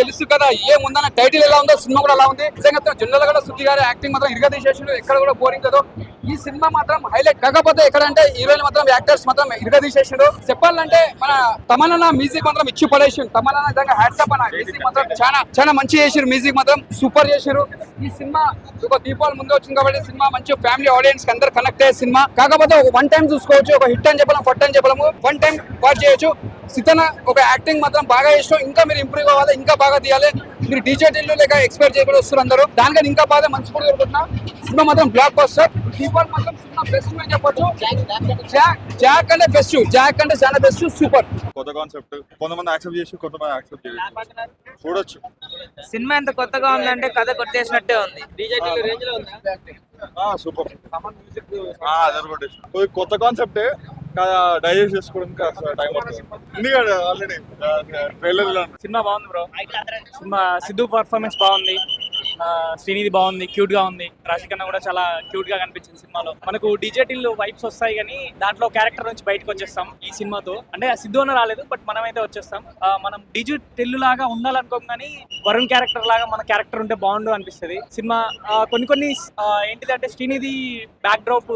తెలుసు కదా ఏముందన్న టైటిల్ ఎలా ఉందో సినిమా కూడా అలా ఉంది నిజంగా జనరల్ గా సుఖి గారు యాక్టింగ్ మాత్రం ఇరుగ తీసేసాడు ఎక్కడ కూడా బోరింగ్ కదా ఈ సినిమా మాత్రం హైలైట్ కాకపోతే ఎక్కడంటే హీరోయిన్ మాత్రం యాక్టర్స్ మాత్రం ఇరుగ తీసేసాడు చెప్పాలంటే మన తమలన మ్యూజిక్ మాత్రం ఇచ్చి పడేసాడు తమలన నిజంగా హ్యాట్సప్ అన్న మ్యూజిక్ మాత్రం చాలా చాలా మంచి చేసారు మ్యూజిక్ మాత్రం సూపర్ చేశారు ఈ సినిమా ఒక దీపావళి ముందు వచ్చింది కాబట్టి సినిమా మంచి ఫ్యామిలీ ఆడియన్స్ కి అందరు కనెక్ట్ అయ్యే సినిమా కాకపోతే వన్ టైం చూసుకోవచ్చు ఒక హిట్ అని చెప్పలేము ఫట్ అని చెప్పలేము వన్ టైం వాచ్ చేయొచ్చు సితన ఒక యాక్టింగ్ మాత్రం బాగా చేసాం ఇంకా మీరు ఇంప్రూవ్ అవ్వాలి ఇంకా బాగా తీయాలి మీరు టీచర్లు లేక ఎక్స్పైర్ చేయబడి వస్తారు అందరూ దానికని ఇంకా బాగా మంచి కూడా దొరుకుతున్నా సినిమా మాత్రం బ్లాక్ బస్టర్ సూపర్ మాత్రం సినిమా బెస్ట్ అని చెప్పొచ్చు జాక్ అంటే బెస్ట్ జాక్ అంటే చాలా బెస్ట్ సూపర్ కొత్త కాన్సెప్ట్ కొంతమంది యాక్సెప్ట్ చేసి కొంతమంది యాక్సెప్ట్ చేసి చూడొచ్చు సినిమా ఎంత కొత్తగా ఉందంటే కథ కొట్టేసినట్టే ఉంది సూపర్ కొత్త కాన్సెప్టే డైజెస్ట్ చేసుకోవడానికి టైం పడుతుంది ఆల్రెడీ సినిమా బాగుంది బ్రో సినిమా సిద్ధు పర్ఫార్మెన్స్ బాగుంది శ్రీనిధి బాగుంది క్యూట్ గా ఉంది రాశి కన్నా కూడా చాలా క్యూట్ గా కనిపించింది సినిమాలో మనకు డిజేటిల్ వైబ్స్ వస్తాయి కానీ దాంట్లో క్యారెక్టర్ నుంచి బయటకు వచ్చేస్తాం ఈ సినిమాతో అంటే సిద్ధు అన్న రాలేదు బట్ మనమైతే వచ్చేస్తాం మనం డిజిటెల్ లాగా ఉండాలనుకోం కానీ వరుణ్ క్యారెక్టర్ లాగా మన క్యారెక్టర్ ఉంటే బాగుండు అనిపిస్తుంది సినిమా కొన్ని కొన్ని ఏంటిదంటే శ్రీనిధి బ్యాక్ డ్రాప్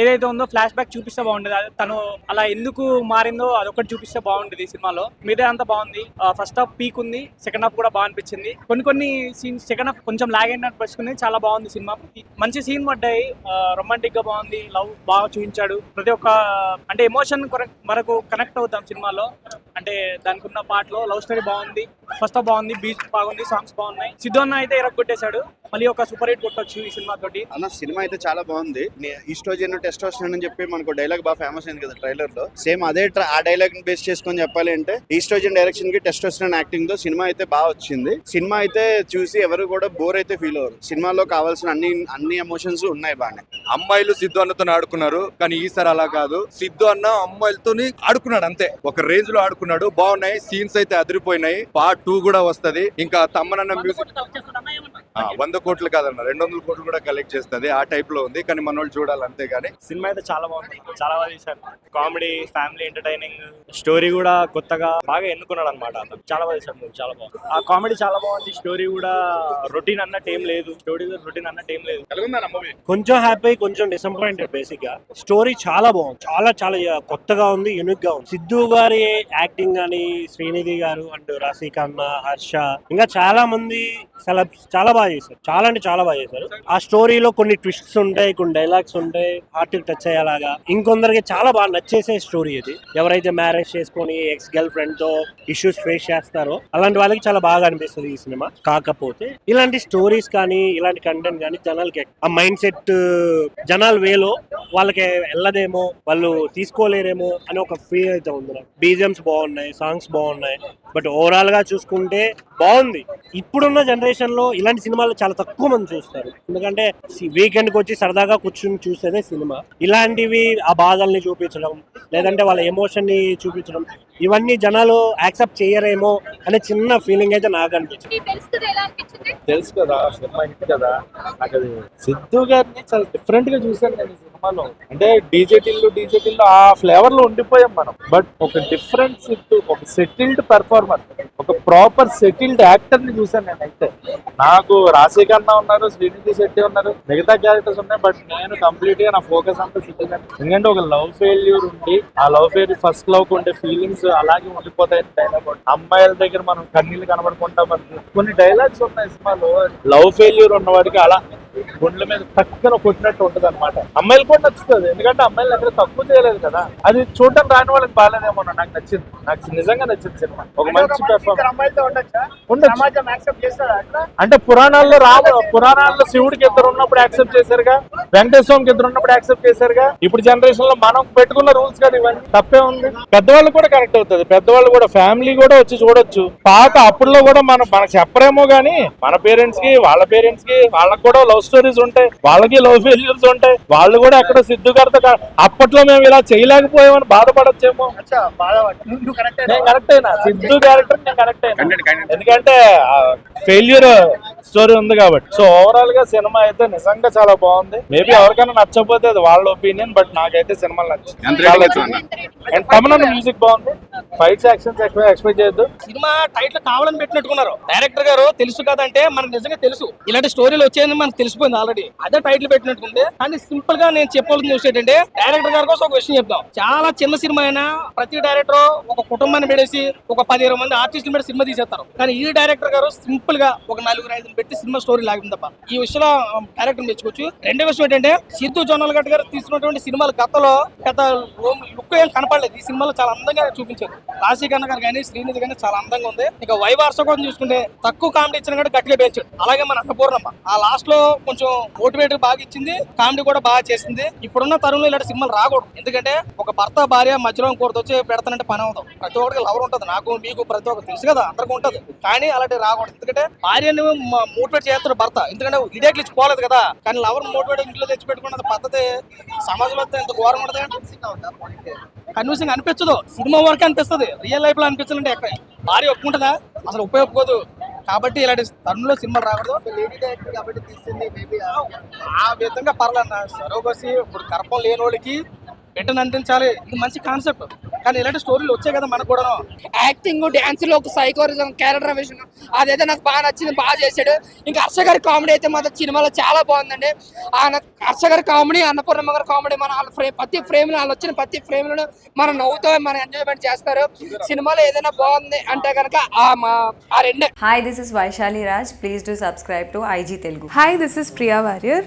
ఏదైతే ఉందో ఫ్లాష్ బ్యాక్ చూపిస్తే బాగుండేది తను అలా ఎందుకు మారిందో అది ఒకటి చూపిస్తే బాగుండేది ఈ సినిమాలో మిగతా అంతా బాగుంది ఫస్ట్ హాఫ్ పీక్ ఉంది సెకండ్ హాఫ్ కూడా బాగా అనిపించింది కొన్ని కొన్ని సీన్స్ సెకండ్ హాఫ్ కొంచెం లాగ్ అయినట్టు పరుచుకుంది చాలా బాగుంది సినిమా మంచి సీన్ పడ్డాయి రొమాంటిక్ గా బాగుంది లవ్ బాగా చూపించాడు ప్రతి ఒక్క అంటే ఎమోషన్ మనకు కనెక్ట్ అవుతాం సినిమాలో అంటే దానికి ఉన్న పాటలో లవ్ స్టోరీ బాగుంది ఫస్ట్ బాగుంది బీచ్ బాగుంది సాంగ్స్ బాగున్నాయి సిద్ధు అన్న అయితే కొట్టేశాడు మళ్ళీ ఒక సూపర్ హిట్ కొట్టొచ్చు ఈ సినిమా తోటి అన్న సినిమా అయితే చాలా బాగుంది టెస్ట్ టెస్టోస్టోన్ అని చెప్పి మనకు డైలాగ్ బాగా ఫేమస్ అయింది కదా ట్రైలర్ లో సేమ్ అదే ఆ డైలాగ్ ని బేస్ చేసుకొని చెప్పాలి అంటే ఈస్ట్రోజన్ డైరెక్షన్ కి టెస్టోస్టోన్ యాక్టింగ్ తో సినిమా అయితే బాగా వచ్చింది సినిమా అయితే చూసి ఎవరు కూడా బోర్ అయితే ఫీల్ అవ్వరు సినిమాలో కావాల్సిన అన్ని అన్ని ఎమోషన్స్ ఉన్నాయి బాగానే అమ్మాయిలు సిద్ధు అన్నతో ఆడుకున్నారు కానీ ఈసారి అలా కాదు సిద్ధు అన్న అమ్మాయిలతో ఆడుకున్నాడు అంతే ఒక రేంజ్ లో ఆడుకున్నాడు బాగున్నాయి సీన్స్ అయితే అదిరిపోయినాయి పార్ట్ టూ కూడా వస్తుంది ఇంకా తమ్మనన్న మ్యూజిక్ వంద కోట్లు కాదన్న రెండు వందల కోట్లు కూడా కలెక్ట్ చేస్తుంది ఆ టైప్ లో ఉంది కానీ మన వాళ్ళు చూడాలి అంతే కానీ సినిమా అయితే చాలా బాగుంది చాలా బాగా తీశారు కామెడీ ఫ్యామిలీ ఎంటర్టైనింగ్ స్టోరీ కూడా కొత్తగా బాగా ఎన్నుకున్నాడు అనమాట చాలా బాగా తీశాడు చాలా బాగుంది ఆ కామెడీ చాలా బాగుంది స్టోరీ కూడా రొటీన్ అన్నట్టు ఏం లేదు స్టోరీ రొటీన్ అన్నట్టు ఏం లేదు కొంచెం హ్యాపీ కొంచెం డిసప్పాయింటెడ్ బేసిక్ గా స్టోరీ చాలా బాగుంది చాలా చాలా కొత్తగా ఉంది యూనిక్ గా ఉంది సిద్ధు గారి యాక్టింగ్ గానీ శ్రీనిధి గారు అండ్ రసికన్న హర్ష ఇంకా చాలా మంది సెలబ్స్ చాలా బాగా బాగా చేశారు చాలా అంటే చాలా బాగా చేశారు ఆ స్టోరీలో కొన్ని ట్విస్ట్స్ ఉంటాయి కొన్ని డైలాగ్స్ ఉంటాయి హార్ట్ టచ్ అయ్యేలాగా ఇంకొందరికి చాలా బాగా నచ్చేసే స్టోరీ ఇది ఎవరైతే మ్యారేజ్ చేసుకొని ఎక్స్ గర్ల్ ఫ్రెండ్ తో ఇష్యూస్ ఫేస్ చేస్తారో అలాంటి వాళ్ళకి చాలా బాగా అనిపిస్తుంది ఈ సినిమా కాకపోతే ఇలాంటి స్టోరీస్ కానీ ఇలాంటి కంటెంట్ కానీ జనాలకి ఆ మైండ్ సెట్ జనాలు వేలో వాళ్ళకి వెళ్ళదేమో వాళ్ళు తీసుకోలేరేమో అని ఒక ఫీల్ అయితే ఉంది నాకు బాగున్నాయి సాంగ్స్ బాగున్నాయి బట్ ఓవరాల్ గా చూసుకుంటే బాగుంది ఇప్పుడున్న జనరేషన్ లో ఇలాంటి సినిమా సినిమాలు చాలా తక్కువ మంది చూస్తారు ఎందుకంటే వీకెండ్ కి వచ్చి సరదాగా కూర్చుని చూసేదే సినిమా ఇలాంటివి ఆ బాధల్ని చూపించడం లేదంటే వాళ్ళ ఎమోషన్ని చూపించడం ఇవన్నీ జనాలు యాక్సెప్ట్ చేయరేమో అనే చిన్న ఫీలింగ్ అయితే నాకు అనిపించింది తెలుసు కదా సినిమా కదా సిద్ధు గారిని చాలా డిఫరెంట్ గా చూసాను సినిమాలో అంటే డీజేటిల్లు డీజేటిల్ ఆ ఫ్లేవర్ లో ఉండిపోయాం మనం బట్ ఒక డిఫరెంట్ సిట్ ఒక సెటిల్డ్ పెర్ఫార్మర్ ఒక ప్రాపర్ సెటిల్డ్ యాక్టర్ ని చూసాను నేనైతే నాకు రాశీకర్ణ ఉన్నారు శ్రీనిధి శెట్టి ఉన్నారు మిగతా క్యారెక్టర్స్ ఉన్నాయి బట్ నేను కంప్లీట్ గా నా ఫోకస్ అంతా సిద్ధంగా ఎందుకంటే ఒక లవ్ ఫెయిల్యూర్ ఉండి ఆ లవ్ ఫెయిల్యూర్ ఫస్ట్ లవ్ ఉండే ఫీలింగ్స్ అలాగే ఉండిపోతాయి డైలాగ్ అమ్మాయిల దగ్గర మనం కన్నీళ్ళు కనబడుకుంటాం కొన్ని డైలాగ్స్ ఉన్నాయి సినిమాలో లవ్ ఫెయిల్యూర్ ఉన్నవాడికి అలా ఒండ్ల మీద పక్కన కొట్టినట్టు ఉంటుంది అనమాట అమ్మాయిలు కూడా నచ్చుతుంది ఎందుకంటే అమ్మాయిలు అక్కడ తక్కువ చేయలేదు కదా అది చూడడం రాని వాళ్ళకి బాగాలేదేమో నాకు నచ్చింది నాకు నిజంగా నచ్చింది సినిమా ఒక మంచి అంటే పురాణాల్లో రాదు పురాణాల్లో శివుడికి ఇద్దరు ఉన్నప్పుడు యాక్సెప్ట్ చేశారుగా వెంకటేశ్వరంకి ఇద్దరు ఉన్నప్పుడు యాక్సెప్ట్ చేశారుగా ఇప్పుడు జనరేషన్ లో మనం పెట్టుకున్న రూల్స్ కదా ఇవన్నీ తప్పే ఉంది పెద్దవాళ్ళు కూడా కనెక్ట్ అవుతుంది పెద్దవాళ్ళు కూడా ఫ్యామిలీ కూడా వచ్చి చూడొచ్చు పాత అప్పుడులో కూడా మనం మనకు చెప్పరేమో గానీ మన పేరెంట్స్ కి వాళ్ళ పేరెంట్స్ కి వాళ్ళకి కూడా లవ్ స్టోరీస్ ఉంటాయి వాళ్ళకి లవ్ ఫెయిల్యూర్స్ ఉంటాయి వాళ్ళు కూడా అక్కడ సిద్ధుకర్త అప్పట్లో మేము ఇలా చేయలేకపోయామని బాధపడచ్చేమో కరెక్ట్ అయినా సిద్ధు క్యారెక్టర్ కరెక్ట్ అయినా ఎందుకంటే ఫెయిల్యూర్ స్టోరీ ఉంది కాబట్టి సో ఓవరాల్ గా సినిమా అయితే నిజంగా చాలా బాగుంది మేబీ ఎవరికైనా నచ్చకపోతే అది వాళ్ళ ఒపీనియన్ బట్ నాకైతే సినిమా నచ్చింది అండ్ తమిళ మ్యూజిక్ బాగుంది ఫైట్స్ యాక్షన్స్ ఎక్స్పెక్ట్ చేయొద్దు సినిమా టైటిల్ కావాలని పెట్టినట్టుకున్నారు డైరెక్టర్ గారు తెలుసు కదంటే మనకు నిజంగా తెలుసు ఇలాంటి స్టోరీలు వచ్చేది మనకు తెలిసిపోయింది ఆల్రెడీ అదే టైటిల్ పెట్టినట్టుంది కానీ సింపుల్ గా నేను చెప్పాల్సిన విషయం ఏంటంటే డైరెక్టర్ గారి కోసం ఒక విషయం చెప్తాం చాలా చిన్న సినిమా అయినా ప్రతి డైరెక్టర్ ఒక కుటుంబాన్ని పెడేసి ఒక పది ఇరవై మంది ఆర్టిస్టులు మీద సినిమా తీసేస్తారు కానీ ఈ డైరెక్టర్ గారు సింపుల్ గా ఒక నలుగురు ఐదు వ్యక్తి సినిమా స్టోరీ లాగింది తప్ప ఈ విషయంలో డైరెక్టర్ మెచ్చుకోవచ్చు రెండో విషయం ఏంటంటే సిద్ధు జోనల్ గట్ గారు తీసుకున్నటువంటి సినిమాలు గతలో గత లుక్ ఏం కనపడలేదు ఈ సినిమాలో చాలా అందంగా చూపించారు రాశి కన్న గారు కానీ శ్రీనిధి కానీ చాలా అందంగా ఉంది ఇక వైవార్స కోసం చూసుకుంటే తక్కువ కామెడీ ఇచ్చిన కూడా గట్టిగా పెంచాడు అలాగే మన అన్నపూర్ణమ్మ ఆ లాస్ట్ లో కొంచెం మోటివేటర్ బాగా ఇచ్చింది కామెడీ కూడా బాగా చేసింది ఇప్పుడున్న తరుణంలో ఇలాంటి సినిమాలు రాకూడదు ఎందుకంటే ఒక భర్త భార్య మధ్యలో కూరతో వచ్చి పెడతానంటే పని అవుతాం ప్రతి ఒక్కరికి లవర్ ఉంటుంది నాకు మీకు ప్రతి ఒక్కరు తెలుసు కదా అందరికీ ఉంటుంది కానీ అలాంటి రాకూడదు ఎందుకంటే భార్యను మోటివేట్ చేస్తున్నారు భర్త ఎందుకంటే ఇదే గ్లిచ్ పోలేదు కదా కానీ లవర్ మోటివేట్ ఇంట్లో తెచ్చి పెట్టుకున్న పద్ధతి సమాజంలో ఎంత ఘోరం ఉంటుంది కన్విన్సింగ్ అనిపించదు సినిమా వరకు అనిపిస్తుంది రియల్ లైఫ్ లో అనిపించాలంటే ఎక్కడ భార్య ఒప్పుకుంటుందా అసలు ఉపయోగపోదు కాబట్టి ఇలాంటి తరుణంలో సినిమా రాకూడదు ఆ విధంగా పర్లేదు సరోగసి ఇప్పుడు కర్పం లేని వాళ్ళకి రిటర్న్ అందించాలి ఇది మంచి కాన్సెప్ట్ కానీ ఇలాంటి స్టోరీలు వచ్చాయి కదా మనకు కూడా యాక్టింగ్ డ్యాన్స్ లో ఒక సైకోరిజం క్యారెక్టర్ విషయం అదైతే నాకు బాగా నచ్చింది బాగా చేశాడు ఇంకా హర్ష గారి కామెడీ అయితే మన సినిమాలో చాలా బాగుందండి ఆయన హర్ష గారి కామెడీ అన్నపూర్ణమ్మ గారి కామెడీ మన వాళ్ళ ఫ్రేమ్ ప్రతి ఫ్రేమ్ వాళ్ళు వచ్చిన ప్రతి ఫ్రేమ్ లో మనం నవ్వుతో మనం ఎంజాయ్మెంట్ చేస్తారు సినిమాలో ఏదైనా బాగుంది అంటే కనుక ఆ రెండు hi this is Vaishali Raj please do subscribe to IG Telugu hi this is Priya Warrier